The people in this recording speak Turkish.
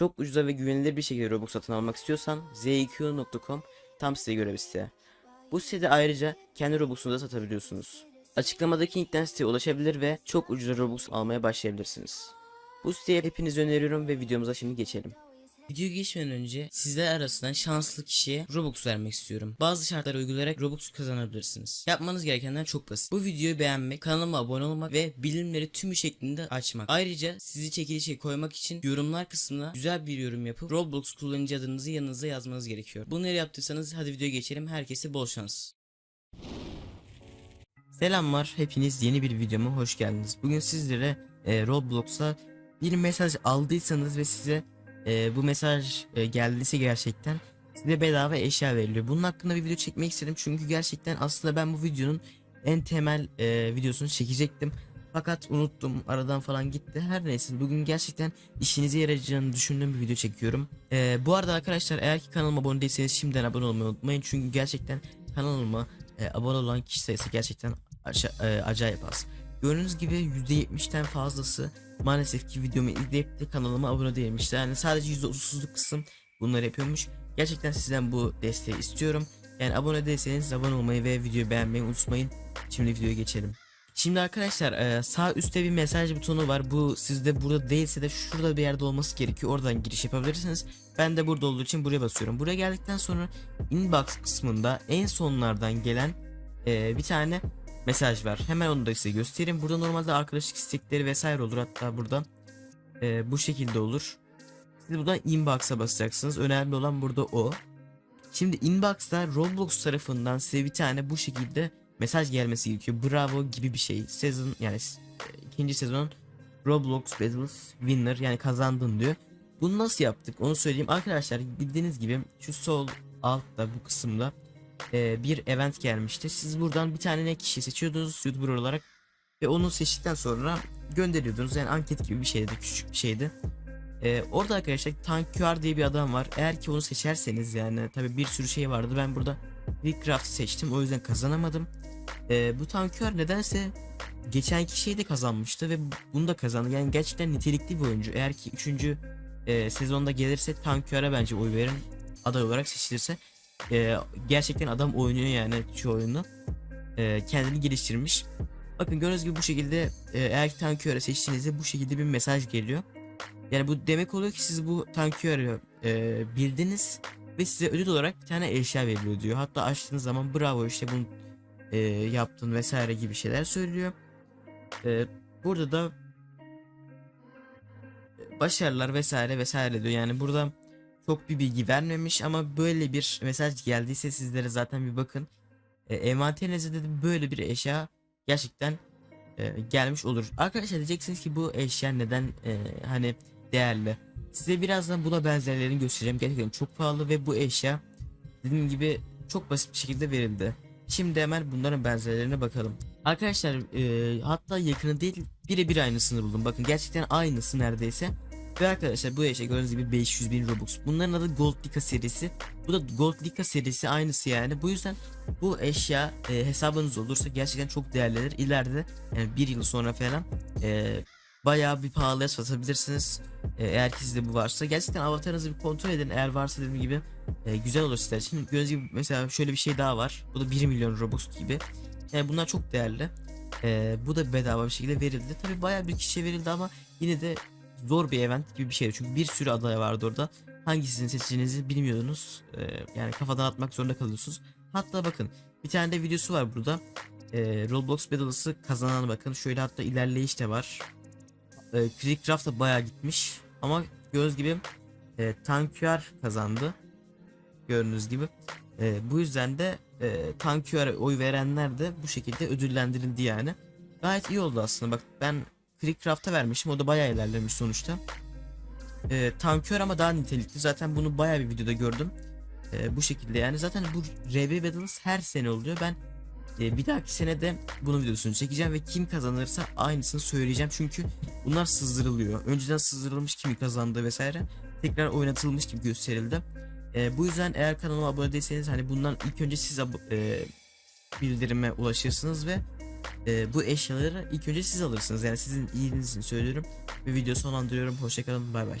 Çok ucuza ve güvenilir bir şekilde Robux satın almak istiyorsan ziq.com tam size göre bir site. Bu sitede ayrıca kendi Robux'unu da satabiliyorsunuz. Açıklamadaki linkten siteye ulaşabilir ve çok ucuza Robux almaya başlayabilirsiniz. Bu siteye hepinizi öneriyorum ve videomuza şimdi geçelim. Videoya geçmeden önce sizler arasından şanslı kişiye Robux vermek istiyorum. Bazı şartları uygulayarak Robux kazanabilirsiniz. Yapmanız gerekenler çok basit. Bu videoyu beğenmek, kanalıma abone olmak ve bilimleri tümü şeklinde açmak. Ayrıca sizi çekilişe koymak için yorumlar kısmına güzel bir yorum yapıp Roblox kullanıcı adınızı yanınıza yazmanız gerekiyor. Bunları yaptıysanız hadi videoya geçelim. Herkese bol şans. Selamlar, hepiniz yeni bir videoma hoş geldiniz. Bugün sizlere e, Roblox'ta bir mesaj aldıysanız ve size e, bu mesaj e, geldiyse gerçekten size bedava eşya veriliyor. Bunun hakkında bir video çekmek istedim çünkü gerçekten aslında ben bu videonun en temel e, videosunu çekecektim. Fakat unuttum aradan falan gitti. Her neyse bugün gerçekten işinize yarayacağını düşündüğüm bir video çekiyorum. E, bu arada arkadaşlar eğer ki kanalıma abone değilseniz şimdiden abone olmayı unutmayın. Çünkü gerçekten kanalıma e, abone olan kişi sayısı gerçekten e, acayip az. Gördüğünüz gibi %70'ten fazlası maalesef ki videomu izleyip de kanalıma abone değilmişler. Yani sadece %30'luk kısım bunları yapıyormuş. Gerçekten sizden bu desteği istiyorum. Yani abone değilseniz abone olmayı ve videoyu beğenmeyi unutmayın. Şimdi videoya geçelim. Şimdi arkadaşlar e, sağ üstte bir mesaj butonu var. Bu sizde burada değilse de şurada bir yerde olması gerekiyor. Oradan giriş yapabilirsiniz. Ben de burada olduğu için buraya basıyorum. Buraya geldikten sonra inbox kısmında en sonlardan gelen e, bir tane mesaj var. Hemen onu da size göstereyim. Burada normalde arkadaşlık istekleri vesaire olur. Hatta burada e, bu şekilde olur. Siz buradan inbox'a basacaksınız. Önemli olan burada o. Şimdi inbox'ta Roblox tarafından size bir tane bu şekilde mesaj gelmesi gerekiyor. Bravo gibi bir şey. Sezon yani e, ikinci sezon Roblox Battles Winner yani kazandın diyor. Bunu nasıl yaptık onu söyleyeyim. Arkadaşlar bildiğiniz gibi şu sol altta bu kısımda e, bir event gelmişti. Siz buradan bir tane ne kişi seçiyordunuz YouTuber olarak ve onu seçtikten sonra gönderiyordunuz. Yani anket gibi bir şeydi, küçük bir şeydi. E, orada arkadaşlar Tank QR diye bir adam var. Eğer ki onu seçerseniz yani tabi bir sürü şey vardı. Ben burada Rickcraft'ı seçtim. O yüzden kazanamadım. E, bu Tank QR nedense geçenki şeyi de kazanmıştı ve bunu da kazandı. Yani gerçekten nitelikli bir oyuncu. Eğer ki 3. E, sezonda gelirse Tank QR'a bence oy verin. Aday olarak seçilirse. E, gerçekten adam oynuyor yani şu oyunu. E, kendini geliştirmiş. Bakın gördüğünüz gibi bu şekilde e, eğer ki Tankyör'e seçtiğinizde bu şekilde bir mesaj geliyor. Yani bu demek oluyor ki siz bu Tankyör'ü e, bildiniz ve size ödül olarak bir tane eşya veriliyor diyor. Hatta açtığınız zaman bravo işte bunu e, yaptın vesaire gibi şeyler söylüyor. E, burada da başarılar vesaire vesaire diyor. Yani burada çok bir bilgi vermemiş ama böyle bir mesaj geldiyse sizlere zaten bir bakın. E, envanterinizde de böyle bir eşya gerçekten e, gelmiş olur. Arkadaşlar diyeceksiniz ki bu eşya neden e, hani değerli. Size birazdan buna benzerlerini göstereceğim. Gerçekten çok pahalı ve bu eşya dediğim gibi çok basit bir şekilde verildi. Şimdi hemen bunların benzerlerine bakalım. Arkadaşlar e, hatta yakını değil birebir aynısını buldum. Bakın gerçekten aynısı neredeyse. Ve arkadaşlar bu eşya gördüğünüz gibi 500 bin Robux. Bunların adı Gold Lika serisi. Bu da Gold Lika serisi aynısı yani. Bu yüzden bu eşya e, hesabınız olursa gerçekten çok değerlenir. İleride yani bir yıl sonra falan e, bayağı bir pahalıya satabilirsiniz. E, eğer ki sizde bu varsa. Gerçekten avatarınızı bir kontrol edin. Eğer varsa dediğim gibi e, güzel olur sizler için. Gördüğünüz gibi mesela şöyle bir şey daha var. Bu da 1 milyon Robux gibi. Yani bunlar çok değerli. E, bu da bedava bir şekilde verildi. Tabi bayağı bir kişiye verildi ama yine de zor bir event gibi bir şey. Çünkü bir sürü aday vardı orada. Hangisini seçeceğinizi bilmiyordunuz. Ee, yani kafadan atmak zorunda kalıyorsunuz. Hatta bakın bir tane de videosu var burada. Ee, Roblox Battles'ı kazanan bakın. Şöyle hatta ilerleyiş de var. Ee, Creekcraft da bayağı gitmiş. Ama gördüğünüz gibi e, Tankyar kazandı. Gördüğünüz gibi. E, bu yüzden de e, Tankyar'a oy verenler de bu şekilde ödüllendirildi yani. Gayet iyi oldu aslında. Bak ben Creekcraft'a vermişim. O da bayağı ilerlemiş sonuçta. Ee, tankör ama daha nitelikli. Zaten bunu bayağı bir videoda gördüm. Ee, bu şekilde yani. Zaten bu RB Battles her sene oluyor. Ben e, bir dahaki sene de bunun videosunu çekeceğim ve kim kazanırsa aynısını söyleyeceğim. Çünkü bunlar sızdırılıyor. Önceden sızdırılmış kimi kazandı vesaire. Tekrar oynatılmış gibi gösterildi. Ee, bu yüzden eğer kanalıma abone değilseniz hani bundan ilk önce siz e, bildirime ulaşırsınız ve e, bu eşyaları ilk önce siz alırsınız. Yani sizin iyiliğiniz söylüyorum. Ve video sonlandırıyorum. Hoşçakalın. Bay bay.